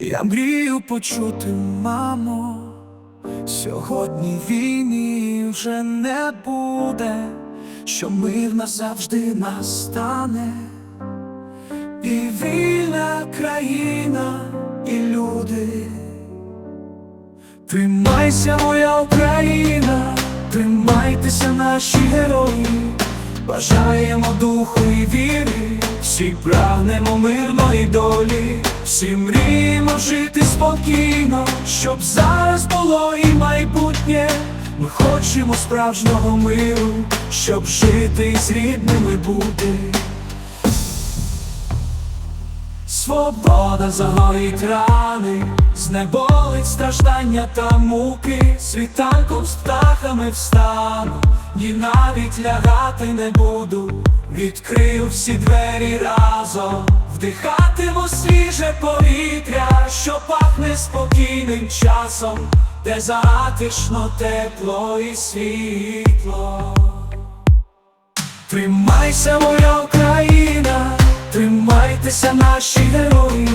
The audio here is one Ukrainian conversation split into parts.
Я мрію почути, мамо, сьогодні війни вже не буде, що мир назавжди настане, і вільна країна, і люди. Тримайся, моя Україна, тримайтеся наші герої, бажаємо духу і віри, всі прагнемо мирної долі, всі мріємо жити спокійно, щоб зараз було і майбутнє. Ми хочемо справжнього миру, щоб жити з рідними бути. Свобода загоїть рани, знеболить страждання та муки, світанком з птахами встану, ні навіть лягати не буду, відкрию всі двері разом, вдихатиму свіже повітря, що пахне спокійним часом, де затишно тепло і світло. Тримайся, моя Україна, тримайтеся наші герої,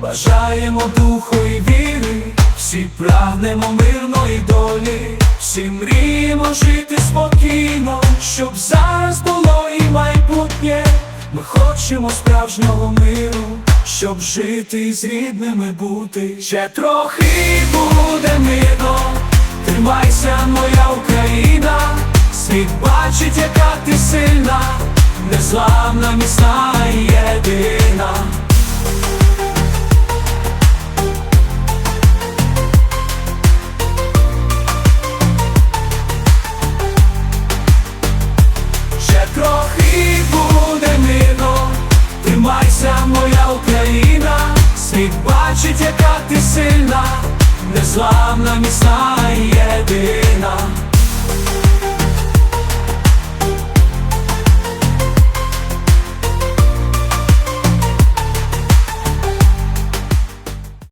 бажаємо духу і віри, всі прагнемо мирної долі, всі мріємо жити спокійно, щоб зараз було хочемо справжнього миру, щоб жити з рідними бути. Ще трохи буде мирно, тримайся, моя Україна. Світ бачить, яка ти сильна, незламна, міцна і єдина. Незламна, міцна.